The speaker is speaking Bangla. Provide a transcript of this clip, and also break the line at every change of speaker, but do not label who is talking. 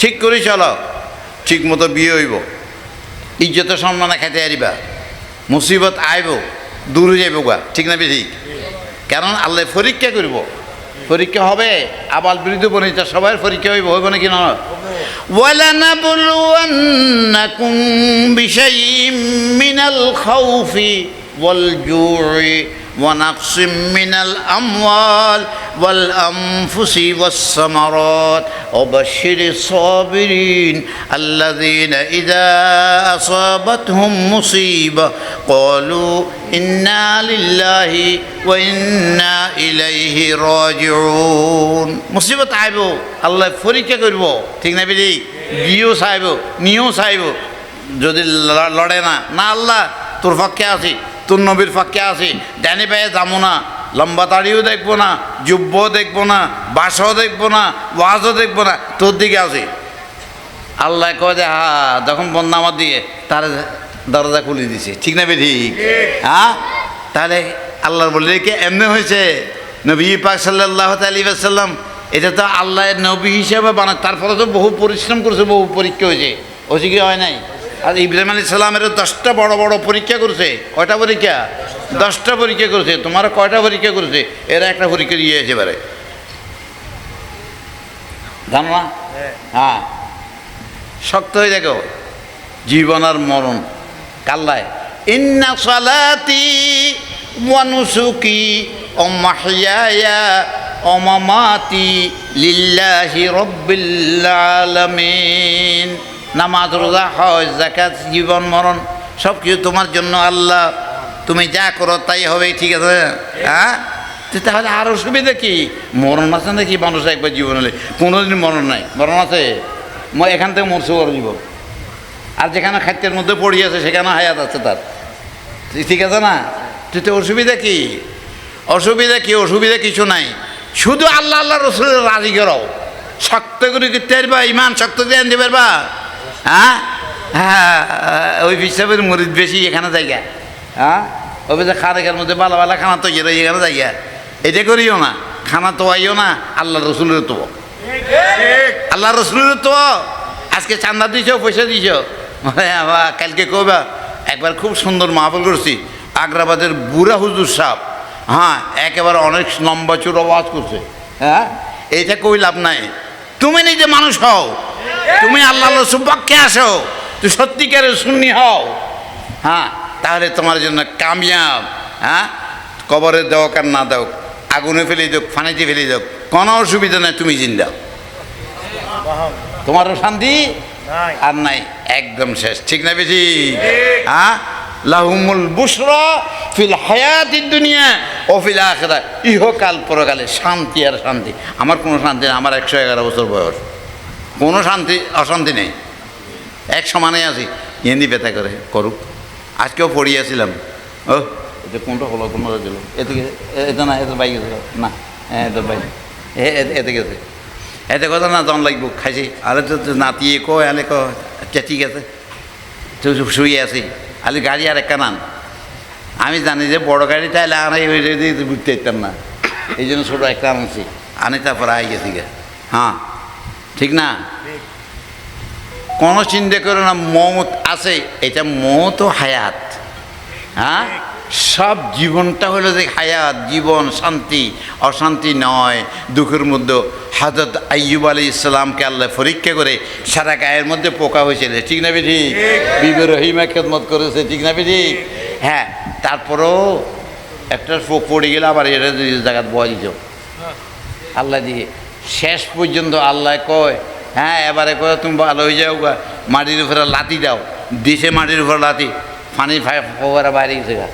ঠিক করে চলো ঠিক মতো বিয়ে হইব ইজ্জত সম্মানে খাইতে আরিবা মুসিবত আইব দূরে যাইব গা ঠিক না বেশি কারণ আল্লাহ পরীক্ষা করব পরীক্ষা হবে আবাল বিরুদ্ধে বনিতা সবার পরীক্ষা হইব হইব নাকি না ولنبلونكم بشيء من الخوف والجوع ونقص من الأموال والأنفس والثمرات وبشر الصابرين الذين إذا أصابتهم مصيبة قالوا إنا لله وإنا إليه راجعون মুসিবত আইব আল্লাহ পরীক্ষা করব ঠিক না বেদি বিয়েও চাইব নিয়েও চাইব যদি ল- লড়ে না না আল্লাহ তোর পক্ষে আছি তোর নবীর ফাঁকে আছি ডানি পায়ে যাব না লম্বা তাড়িও দেখব না যুব্য দেখব না বাসও দেখব না ওয়াজও দেখব না তোর দিকে আছি আল্লাহ কয় যে হা যখন বন্যা আমার দিয়ে তার দরজা খুলে দিছে। ঠিক না বেঠি হ্যাঁ? তাহলে আল্লাহর বলে কি এমনি হয়েছে? নবী পাক সাল্লাহ আসাল্লাম এটা তো আল্লাহর নবী হিসাবে বানা তারপরে তো বহু পরিশ্রম করেছে বহু পরীক্ষা হয়েছে। হয়েছে কি হয় নাই? আর ইব্রাহিম আলী সাল্লামের দশটা বড় বড় পরীক্ষা করছে। কয়টা পরীক্ষা? দশটা পরীক্ষা করেছে। তোমার কয়টা পরীক্ষা করেছে? এরা একটা পরীক্ষা দিয়ে এসেবারে জানো হ্যাঁ। শক্ত হয়ে দেখো। জীবন আর মরণ। কাল্লায় ইন্না সালাতি ওয়ানুসুকি ও মাহিয়ায়া ও মামাতি লিল্লাহি রব্বিল আলামিন। নামাজ, রোজা, হজ জাকাত জীবন, মরণ সব কিছু তোমার জন্য আল্লাহ। তুমি যা করো তাই হবে ঠিক আছে? হ্যাঁ? তাহলে আর অসুবিধা কি? মরণ আছে নাকি মানুষ একবার জীবন হলে কোনোদিন মরণ নাই। মরণ আছে? এখান থেকে মরছে বড় জীবন। আর যেখানে খাদ্যের মধ্যে পড়ি আছে, সেখানে হায়াত আছে তার। ঠিক আছে না? তো অসুবিধা কি? অসুবিধা কি? অসুবিধা কিছু নাই। শুধু আল্লাহ আল্লাহ রসুলের রাজি করো শক্ত করে করতে পারবা ইমান শক্ত দিয়ে আনতে পারবা? হ্যাঁ? হ্যাঁ ওই হিসাবের মরিদ বেশি এখানে জায়গা। হ্যাঁ? ওই যে খারেকের মধ্যে বালা বালা খানা তো এখানে জায়গা। এটা করিও না, খানা তো আইও না আল্লাহ রসুলের তো। আল্লাহ রসুলের তো। আজকে চান্দা দিছ, পয়সা দিছ। কালকে কবা একবার খুব সুন্দর মাহফল করছি, আগ্রাবাদের বুড়া হুজুর সাহ হ্যাঁ একেবারে অনেক লম্বা চুর আওয়াজ করছে। হ্যাঁ? এইটা কই লাভ নাই। তুমি নিজে মানুষ হও তুমি আল্লাহ রসুল পক্ষে আসো তুই সত্যিকারের শূন্য হও। হ্যাঁ তাহলে তোমার জন্য কামিয়াব হ্যাঁ? কবরে দেও আর না দাও আগুনে ফেলে দাও ফানিতে ফেলে দাও কোনো অসুবিধা নাই তুমি জিন্দাও তোমারও শান্তি? আর নাই একদম শেষ। ঠিক না বেশি হ্যাঁ? লাহুমুল বুসরা ফিল হায়াতির দুনিয়া ও ফিল আখেরা ইহকাল পরকালে শান্তি আর শান্তি। আমার কোনো শান্তি নেই আমার একশো এগারো বছর বয়স। কোনো শান্তি, অশান্তি নেই। এক সমানে আছি, হিন্দি ব্যথা করে, করুক। আজকেও পড়িয়েছিলাম ও এটা কোনটা হলো, কোনটা দিল এতে এটা না, এতে বাইক না হ্যাঁ এটা বাইক এতে গেছে এতে কথা না, জন লাগবো, খাইছি। আরে তো নাতিয়ে কো আলে ক ঠিক আছে তো শুয়ে আছি। আলে গাড়ি আর একটা নান। আমি জানি যে বড় গাড়ি চাইলে আনাই বুঝতে পারতাম না। এই জন্য ছোটো একটা আনছি। আনি তারপর আই গেছি গে হ্যাঁ ঠিক না? কোনো চিন্তা করো না মত আছে। এটা মত হায়াত। হ্যাঁ? সব জীবনটা হলো যে হায়াত জীবন শান্তি। অশান্তি নয়। দুঃখের মধ্যে হাজরত আইয়ুব আলী ইসলামকে আল্লাহ পরীক্ষা করে সারা গায়ের মধ্যে পোকা হয়েছিল। ঠিক না বেঠি? বিবে রহিমা খেদমত করেছে। ঠিক না বেঠি? হ্যাঁ তারপরেও একটা পোক পড়ে গেলে আবার এটা জায়গাত বয়া দিত। আল্লাহ দিয়ে। শেষ পর্যন্ত আল্লাহ কয় হ্যাঁ এবারে কয়, তুমি ভালো হয়ে যাও মাটির উপরে লাতি দাও। দিছে মাটির উপরে লাতি পানি ফোয়ারা বাইরে গেছে গা।